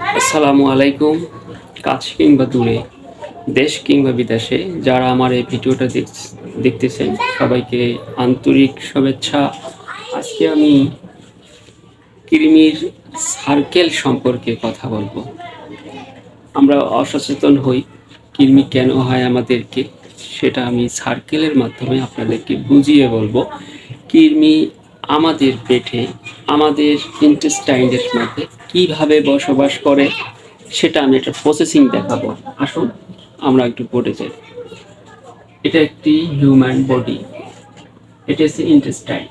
আসসালামু আলাইকুম, কাছে কিংবা দূরে, দেশ কিংবা বিদেশে, যারা আমার এই ভিডিওটা দেখ- দেখতেছেন, সবাইকে আন্তরিক শুভেচ্ছা। আজকে আমি কৃমির সার্কেল সম্পর্কে কথা বলব। আমরা অসচেতন হই, কৃমি কেন হয় আমাদেরকে, সেটা আমি সার্কেলের মাধ্যমে আপনাদেরকে বুঝিয়ে বলব। কৃমি আমাদের পেটে আমাদের ইন্টেস্টাইনের মধ্যে কীভাবে বসবাস করে, সেটা আমি একটা প্রসেসিং দেখাবো। আসুন, আমরা একটু পড়ে যাই। এটা একটি হিউম্যান বডি এটা হচ্ছে ইন্টেস্টাইন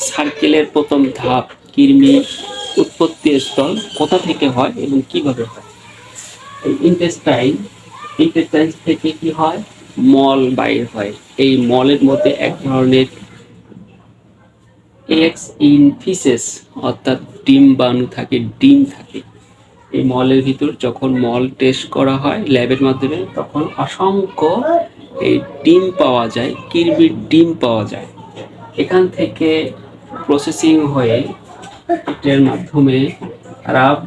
সার্কেলের প্রথম ধাপ কৃমি উৎপত্তি স্থল কোথা থেকে হয় এবং কীভাবে হয়? এই ইন্টেস্টাইন ইন্টেস্টাইন থেকে কি হয়? মল বাইর হয়। এই মলের মধ্যে এক ধরনের এক্স ইন ফিসেস অর্থাৎ ডিম বানু থাকে, ডিম থাকে। এই মলের ভিতর যখন মল টেস্ট করা হয় ল্যাবের মাধ্যমে, তখন অসংখ্য এই ডিম পাওয়া যায় কিরবির ডিম পাওয়া যায়। এখান থেকে প্রসেসিং হয়ে এটার মাধ্যমে রাব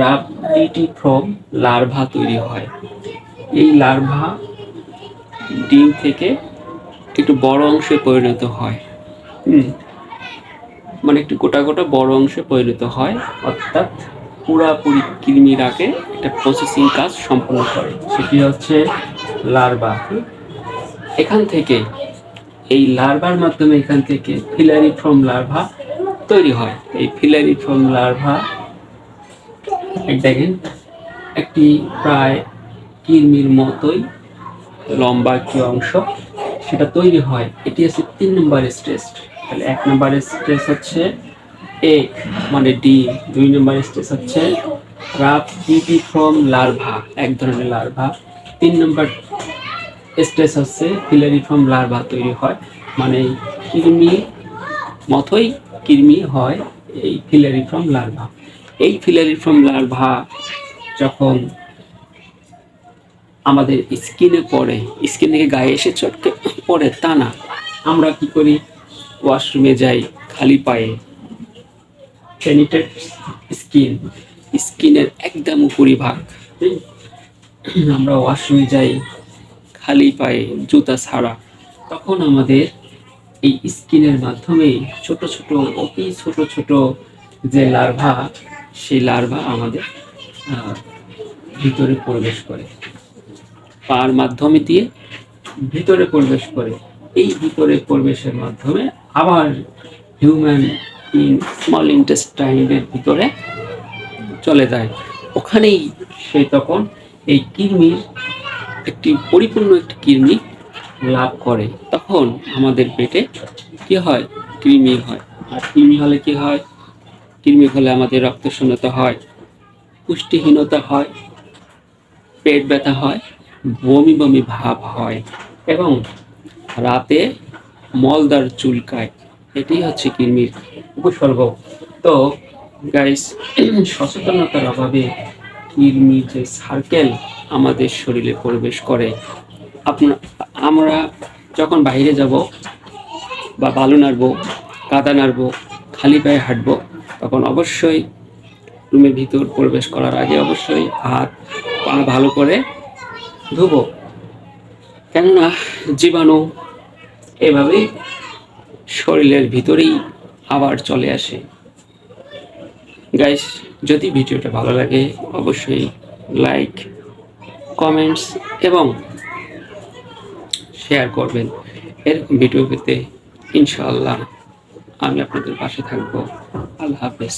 রাবডিটি ফ্রম লার্ভা তৈরি হয়। এই লার্ভা ডিম থেকে একটু বড় অংশে পরিণত হয়। হুম। মানে একটু গোটা গোটা বড় অংশে পরিণত হয় অর্থাৎ পুরাপুরি কৃমির আগে একটা প্রসেসিং কাজ সম্পন্ন করে। সেটি হচ্ছে লার্ভা এখান থেকে এই লার্ভার মাধ্যমে এখান থেকে ফিলারি ফ্রম লার্ভা তৈরি হয়। এই ফিলারি ফ্রম লার্ভা দেখেন। একটি প্রায় কৃমির মতোই লম্বা একটি অংশ সেটা তৈরি হয়। এটি হচ্ছে তিন নম্বর স্টেজ তাহলে এক নম্বর স্টেজ হচ্ছে এক মানে ডিম দুই নম্বর স্টেজ হচ্ছে ফ্রম লার্ভা এক ধরনের লার্ভা তিন নম্বর স্টেজ হচ্ছে ফিলারি ফ্রম লার্ভা তৈরি হয় মানে কৃমি মতোই কৃমি হয় এই ফিলারি ফ্রম লার্ভা এই ফিলারি ফ্রম লার্ভা যখন আমাদের স্কিনে পড়ে স্কিন থেকে গায়ে এসে চটকে পড়ে তা না, আমরা কি করি? ওয়াশরুমে যাই খালি পায়ে। স্যানিটেড স্কিন স্কিনের একদম উপরিভাগ হুম, আমরা ওয়াশরুমে যাই খালি পায়ে জুতা ছাড়া। তখন আমাদের এই স্কিনের মাধ্যমে ছোট ছোট অতি ছোট ছোট যে লার্ভা সেই লার্ভা আমাদের ভিতরে প্রবেশ করে। পার মাধ্যমে দিয়ে ভিতরে প্রবেশ করে। এই ভিতরে প্রবেশের মাধ্যমে আবার হিউম্যান ইন স্মল ইন্টেস্টাইনের ভিতরে চলে যায়। ওখানেই সে তখন এই কৃমির একটি পরিপূর্ণ একটি কৃমি লাভ করে। তখন আমাদের পেটে কি হয়? কৃমি হয়। আর কৃমি হলে কি হয়? কৃমি হলে আমাদের রক্ত শূন্যতা হয়, পুষ্টিহীনতা হয়, পেট ব্যথা হয়, বমি বমি ভাব হয় এবং রাতে মলদার চুলকায় এটি হচ্ছে কৃমির উপসর্গ। তো গাইস সচেতনতার অভাবে কৃমির যে সার্কেল আমাদের শরীরে প্রবেশ করে। আপনার, আমরা যখন বাইরে যাব বা বালু নাড়বো, কাদা নাড়বো, খালি পায়ে হাঁটবো, তখন অবশ্যই রুমের ভিতর প্রবেশ করার আগে অবশ্যই হাত পা ভালো করে ধুবো। কেননা জীবাণু এভাবেই শরীরের ভিতরেই আবার চলে আসে। গাইস যদি ভিডিওটা ভালো লাগে, অবশ্যই লাইক কমেন্টস এবং শেয়ার করবেন। এরকম ভিডিও পেতে ইনশাআল্লাহ আমি আপনাদের পাশে থাকব। আল্লাহ হাফেজ।